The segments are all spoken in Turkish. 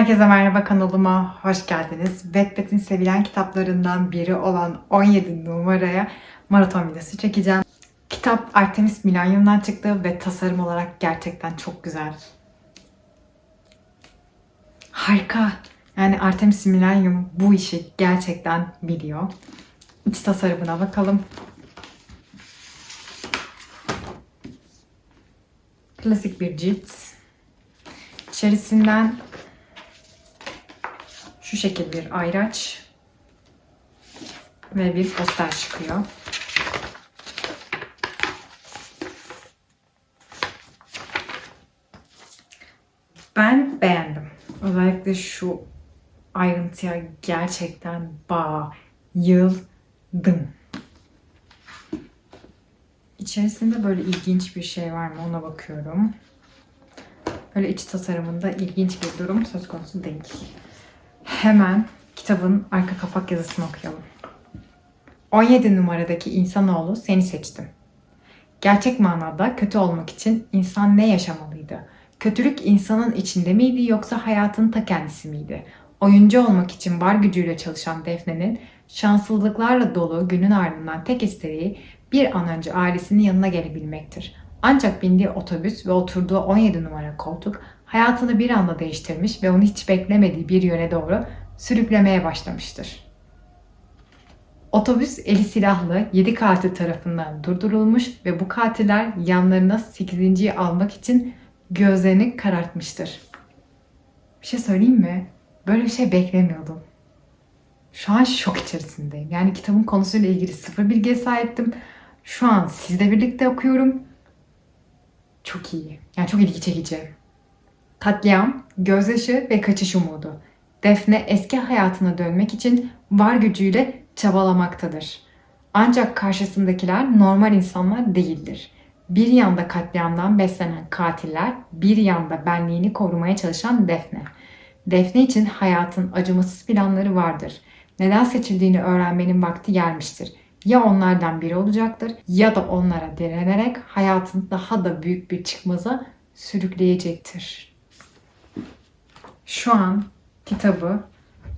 Herkese merhaba kanalıma hoş geldiniz. Wattpad'in sevilen kitaplarından biri olan 17 numaraya maraton videosu çekeceğim. Kitap Artemis Milanyum'dan çıktı ve tasarım olarak gerçekten çok güzel. Harika. Yani Artemis Milanyum bu işi gerçekten biliyor. İç tasarımına bakalım. Klasik bir cilt. İçerisinden şu şekil bir ayraç ve bir poster çıkıyor. Ben beğendim. Özellikle şu ayrıntıya gerçekten bayıldım. İçerisinde böyle ilginç bir şey var mı ona bakıyorum. Öyle iç tasarımında ilginç bir durum söz konusu değil. Hemen kitabın arka kapak yazısını okuyalım. 17 numaradaki insanoğlu seni seçtim. Gerçek manada kötü olmak için insan ne yaşamalıydı? Kötülük insanın içinde miydi yoksa hayatın ta kendisi miydi? Oyuncu olmak için var gücüyle çalışan Defne'nin şanssızlıklarla dolu günün ardından tek isteği bir an önce ailesinin yanına gelebilmektir. Ancak bindiği otobüs ve oturduğu 17 numara koltuk hayatını bir anda değiştirmiş ve onu hiç beklemediği bir yöne doğru sürüklemeye başlamıştır. Otobüs eli silahlı 7 katil tarafından durdurulmuş ve bu katiller yanlarına 8.yi almak için gözlerini karartmıştır. Bir şey söyleyeyim mi? Böyle bir şey beklemiyordum. Şu an şok içerisindeyim. Yani kitabın konusuyla ilgili sıfır bilgiye sahiptim. Şu an sizle birlikte okuyorum. Çok iyi. Yani çok ilgi çekici. Katliam, gözyaşı ve kaçış umudu. Defne eski hayatına dönmek için var gücüyle çabalamaktadır. Ancak karşısındakiler normal insanlar değildir. Bir yanda katliamdan beslenen katiller, bir yanda benliğini korumaya çalışan Defne. Defne için hayatın acımasız planları vardır. Neden seçildiğini öğrenmenin vakti gelmiştir. Ya onlardan biri olacaktır ya da onlara direnerek hayatın daha da büyük bir çıkmaza sürükleyecektir. Şu an kitabı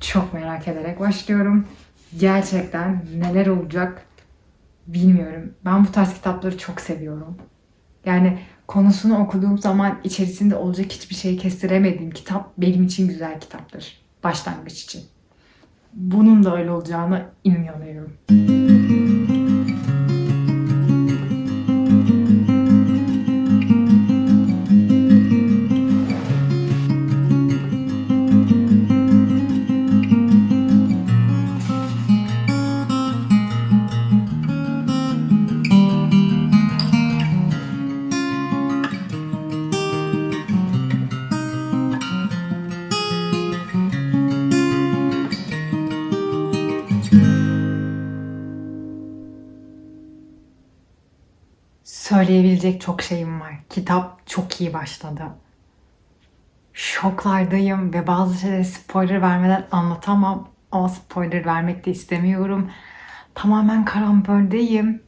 çok merak ederek başlıyorum. Gerçekten neler olacak bilmiyorum. Ben bu tarz kitapları çok seviyorum. Yani konusunu okuduğum zaman içerisinde olacak hiçbir şeyi kestiremediğim kitap benim için güzel kitaptır. Başlangıç için. Bunun da öyle olacağına inanıyorum. Söyleyebilecek çok şeyim var. Kitap çok iyi başladı. Şoklardayım ve bazı şeyleri spoiler vermeden anlatamam. Ama spoiler vermek de istemiyorum. Tamamen karamboldeyim.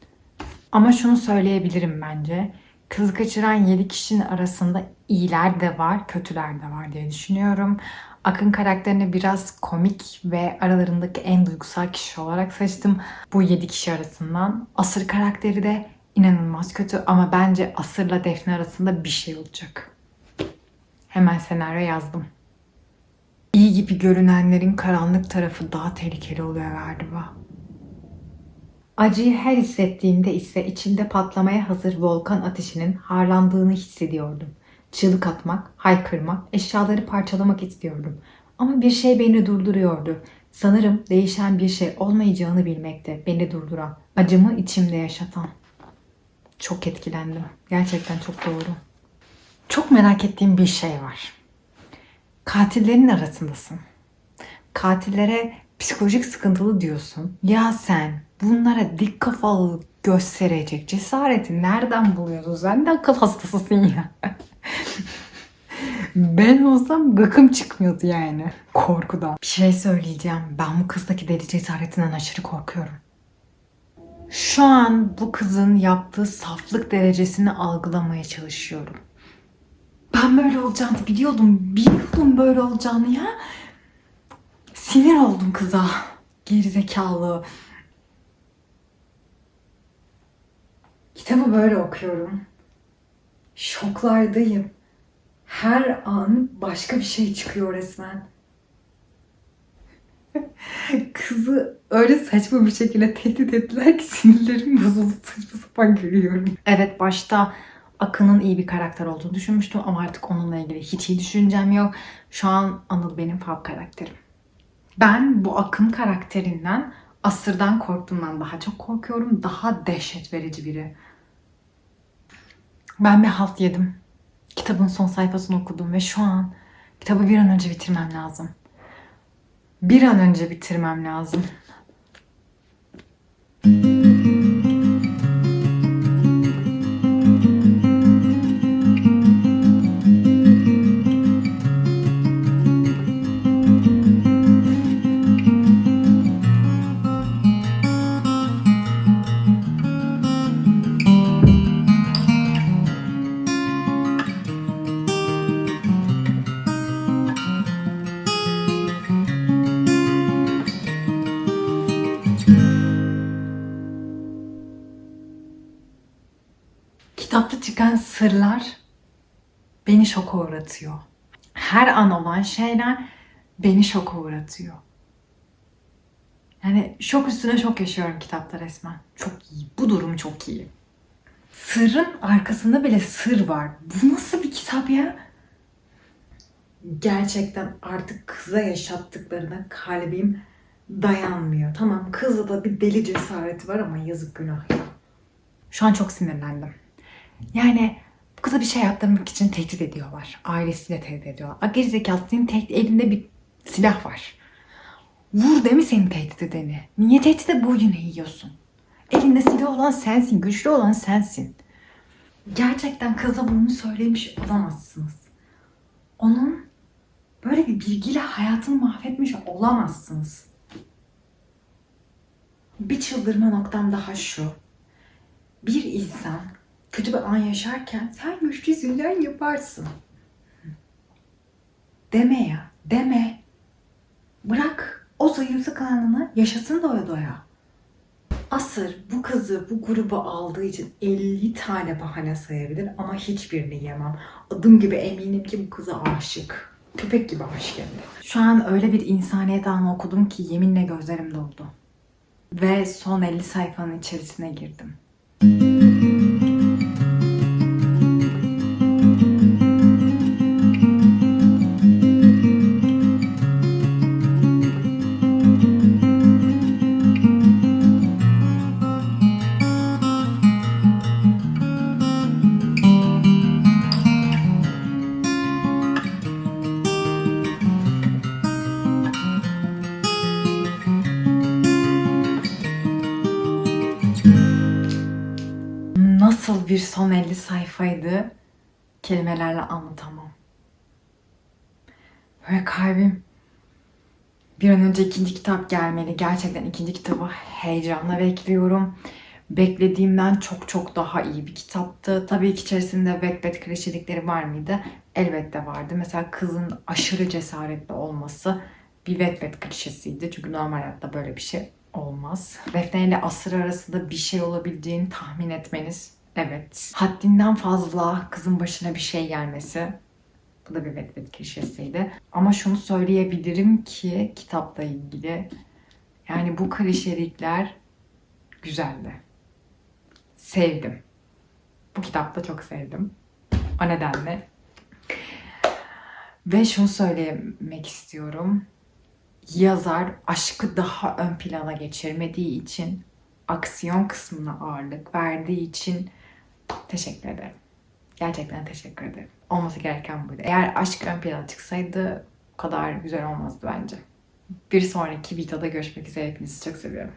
Ama şunu söyleyebilirim bence. Kız kaçıran 7 kişinin arasında iyiler de var, kötüler de var diye düşünüyorum. Akın karakterini biraz komik ve aralarındaki en duygusal kişi olarak seçtim. Bu 7 kişi arasından. Asır karakteri de inanılmaz kötü ama bence Asır'la Defne arasında bir şey olacak. Hemen senaryo yazdım. İyi gibi görünenlerin karanlık tarafı daha tehlikeli oluyor galiba. Acıyı her hissettiğimde ise içimde patlamaya hazır volkan ateşinin harlandığını hissediyordum. Çığlık atmak, haykırmak, eşyaları parçalamak istiyordum. Ama bir şey beni durduruyordu. Sanırım değişen bir şey olmayacağını bilmekte beni durduran, acımı içimde yaşatan. Çok etkilendim. Gerçekten çok doğru. Çok merak ettiğim bir şey var. Katillerin arasındasın. Katillere psikolojik sıkıntılı diyorsun. Ya sen bunlara dik kafalılık gösterecek cesareti nereden buluyorsun? Sen de akıl hastasısın ya. ben olsam gıkım çıkmıyordu yani korkudan. Bir şey söyleyeceğim. Ben bu kızdaki deli cesaretinden aşırı korkuyorum. Şu an bu kızın yaptığı saflık derecesini algılamaya çalışıyorum. Ben böyle olacağını biliyordum. Biliyordum böyle olacağını ya. Sinir oldum kıza. Gerizekalı. Kitabı böyle okuyorum. Şoklardayım. Her an başka bir şey çıkıyor resmen. Kızı öyle saçma bir şekilde tehdit ettiler ki sinirlerim bozuldu. Saçma sapan gülüyorum. Evet başta Akın'ın iyi bir karakter olduğunu düşünmüştüm ama artık onunla ilgili hiç iyi düşüncem yok. Şu an Anıl benim fav karakterim. Ben bu Akın karakterinden Asır'dan korktuğumdan daha çok korkuyorum. Daha dehşet verici biri. Ben bir halt yedim. Kitabın son sayfasını okudum ve şu an kitabı bir an önce bitirmem lazım. Bir an önce bitirmem lazım. Çıkan sırlar beni şoka uğratıyor. Her an olan şeyler beni şoka uğratıyor. Yani şok üstüne şok yaşıyorum kitapta resmen. Çok iyi. Bu durum çok iyi. Sırrın arkasında bile sır var. Bu nasıl bir kitap ya? Gerçekten artık kıza yaşattıklarına kalbim dayanmıyor. Tamam kızda da bir deli cesareti var ama yazık günah ya. Şu an çok sinirlendim. Yani bu kıza bir şey yaptırmak için tehdit ediyorlar. Ailesiyle tehdit ediyorlar. A, Gerizekalı senin tehdit, elinde bir silah var. Vur değil mi senin tehdit edeni? Niye tehdide boyun eğiyorsun? Elinde silah olan sensin, güçlü olan sensin. Gerçekten kıza bunu söylemiş olamazsınız. Onun böyle bir bilgiyle hayatını mahvetmiş olamazsınız. Bir çıldırma noktam daha şu. Bir insan kötü bir an yaşarken sen güçlüsün yaparsın. Deme ya, deme. Bırak o zayıflık anını yaşasın doya doya. Asır bu kızı bu gruba aldığı için 50 tane bahane sayabilir ama hiçbirini yemem. Adım gibi eminim ki bu kıza aşık. Köpek gibi aşık hem. Şu an öyle bir insaniyet anı okudum ki yeminle gözlerim doldu. Ve son 50 sayfanın içerisine girdim. Bir son 50 sayfaydı kelimelerle anlatamam. Böyle kalbim bir an önce ikinci kitap gelmeli. Gerçekten ikinci kitabı heyecanla bekliyorum. Beklediğimden çok çok daha iyi bir kitaptı. Tabii ki içerisinde Wattpad klişelikleri var mıydı? Elbette vardı. Mesela kızın aşırı cesaretli olması bir Wattpad klişesiydi. Çünkü normal hayatta böyle bir şey olmaz. Defne ile Asır arasında bir şey olabileceğini tahmin etmeniz evet. Haddinden fazla kızın başına bir şey gelmesi bu da bir Wattpad klişesiydi. Ama şunu söyleyebilirim ki kitapla ilgili yani bu klişelikler güzeldi. Sevdim. Bu kitapta çok sevdim. O nedenle. Ve şunu söylemek istiyorum yazar aşkı daha ön plana geçirmediği için, aksiyon kısmına ağırlık verdiği için teşekkür ederim. Gerçekten teşekkür ederim. Olması gereken buydu. Eğer aşk ön plana çıksaydı bu kadar güzel olmazdı bence. Bir sonraki videoda görüşmek üzere. Hepinizi çok seviyorum.